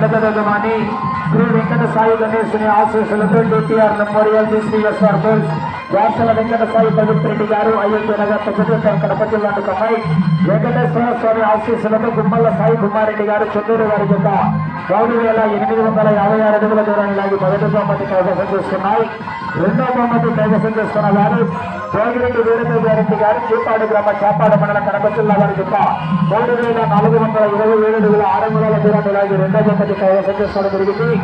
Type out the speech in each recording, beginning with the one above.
యజమాని శ్రీ వెంకట సాయి గణేశుని ఆశీస్సులతో డిటిఆర్ మెమోరియల్ శ్రీఎస్ఆర్ బోల్స్ వ్యాసల వెంకట సాయి పవిత్ర రెడ్డి గారు అయోధ్య నగర్ పెద్దపేట కడప జిల్లాకు కమ్మాయి. వెంకటేశ్వర స్వామి ఆశీస్సులతో గుమ్మల్ల సాయి కుమారెడ్డి గారు చెన్నూరు వారి యొక్క మూడు వేల ఎనిమిది వందల యాభై ఆరు అడుగుల దూరాన్ని లాగి మొదటి బహుమతి కైవసం చేస్తున్నాయి రెండో బహుమతి కైవసం చేస్తున్న వారు సోగిరెడ్డి వీరదేవి గారెడ్డి గారు చేపాడు గ్రామ చేపాడు మండల కడప జిల్లా వారి యొక్క మూడు వేల నాలుగు వందల ఇరవై ఏడు అడుగుల ఆరు వందల దూరం లాగి రెండో బహుమతి కైవసం చేసుకోవడం జరిగింది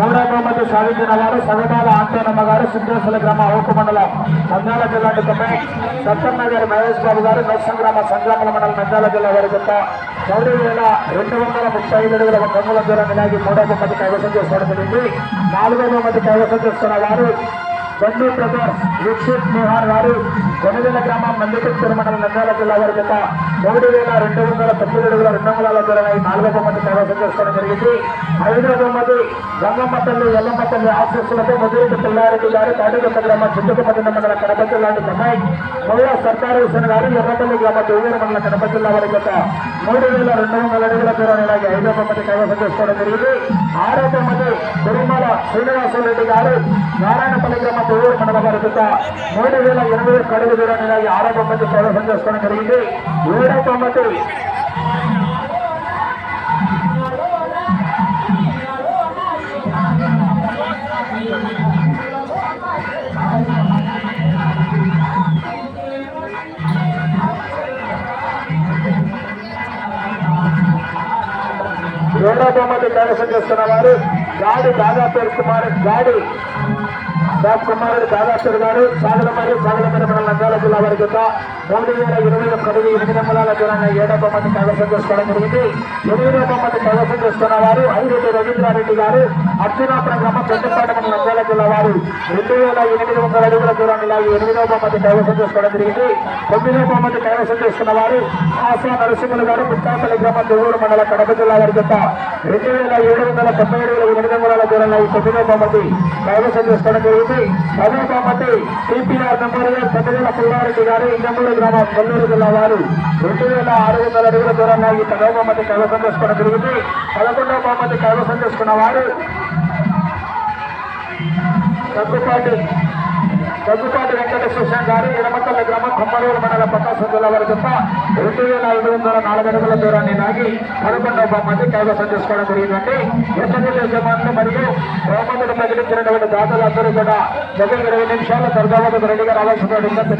మూడో బహుమతి సాధించిన వారు సగటాల ఆంతోనమ్మ గారు సిద్ధేశ్వర గ్రామ ఓకు మండలం నంద్యాల జిల్లా నికమే సత్తమ్మ గారి మహేష్ బాబు గారు నర్సంగ్రామ సంగ్రామల మండలం నంద్యాల జిల్లా వారి యొక్క మూడు వేల రెండు వందల ముప్పై ఐదు అడుగుల కన్నుల దూరాన్ని లాగి మూడో బహుమతి కైవసం చేసుకోవడం జరిగింది నాలుగో బహుమతి కైవసం చేస్తున్న వారు బండి బ్రదర్స్ విక్షిత్ నిహార్ గారు కొనుగోల గ్రామం మందికొత్తూరు తిరుమల నంద్యాల జిల్లా వారి చేత మూడు వేల రెండు వందల తొమ్మిది అడుగుల రెండు వందల దూరాన్ని నాలుగో మంది ప్రవేశం చేసుకోవడం జరిగింది. ఐదో మంది గంగమ్మ తల్లి ఎల్లమ్మ తల్లి ఆశీస్సులతో మొదటి పిల్లారెడ్డి గారు తాటికొత్త గ్రామ చుట్టుపక్కల మండల కడప జిల్లాంటి కమ్మాయి మూల సర్కారు హుసేన్ గారు ఎర్రపల్లి గ్రామ దేవేరు మండల కడప జిల్లా వారి చేత మూడు వేల రెండు వందల అడుగుల దూరాన్ని ఇలాగే ఐదో మంది కైవసం చేసుకోవడం జరిగింది. ఆరో మంది తిరుమల శ్రీనివాసరెడ్డి గారు నారాయణపల్లి గ్రామ దువ్వూరు మండల వారి యొక్క మూడు వేల ఎనభై కడుగు అడుగు దూరాన్ని ఆరో బొమ్మతి ప్రదర్శన చేసుకోవడం జరిగింది. ఏడో బొమ్మతి ఏడో బొమ్మతి ప్రదర్శన చేస్తున్న వారు గాడి దాదాపు కుమార్ గాడి కుమారుడు దాదాపేరు గారు సాగలమరి సాగలమరి మండలం నంద్యాల జిల్లా వారి యొక్క మూడు వేల ఇరవై ఒక్క అడుగు ఎనిమిది వందల దూరాన్ని ఏడవ మంది కైవసం చేసుకోవడం జరిగింది. ఎనిమిదో మంది కైవసం చేసుకున్న వారు ఐరెడ్డి రవీంద్రారెడ్డి గారు అర్జునాపురం గ్రామం పెద్దపాట మండలం నంద్యాల జిల్లా వారు రెండు వేల ఎనిమిది వందల అడుగుల దూరాన్ని లాగి ఎనిమిదో మంది కైవసం చేసుకోవడం జరిగింది. తొమ్మిదో మంది కైవసం చేసుకున్న వారు ఆశా నరసింహులు గారు పుట్టాపల్లి గ్రామం దువ్వూరు మండల కడప జిల్లా వారి యొక్క రెండు వేల ఏడు వందల తొంభై ఏడు వేల ఎనిమిది వందల దూరంలో ఈ తొమ్మిదో బహుమతి కైవసం చేసుకోవడం జరిగింది. పదో బహుమతి టీపీఆర్ మెమోరియల్ పెద్దవేల పుల్లారెడ్డి గారు ఇంజమూరు గ్రామం కొల్లూరు జిల్లా వారు. రెండు వేల ఆరు వందల అడుగుల దూరంలో ఈ పదో బహుమతి కైవసం చేసుకోవడం జరిగింది. పదకొండవ బహుమతి కైవసం చేసుకున్న వారు దగ్గుపాటి దగ్గుపాటి వెంకటేశ్వర గారు ఎడమకల్ల గ్రామం కొమ్మరూరు మండల ప్రకాశం జిల్లా వారి తప్ప రెండు వేల ఐదు వందల నాలుగు అడుగుల దూరాన్ని లాగి పదకొండవ బహుమతి కైవసం చేసుకోవడం జరిగిందండి. ఎస్ఎంఎల్ యజమానులు మరియు బహుమతులు ప్రకటించినటువంటి దాతలందరూ కూడా దగ్గర ఇరవై నిమిషాల సరిదాబాద్ రెడీగా రావాల్సిన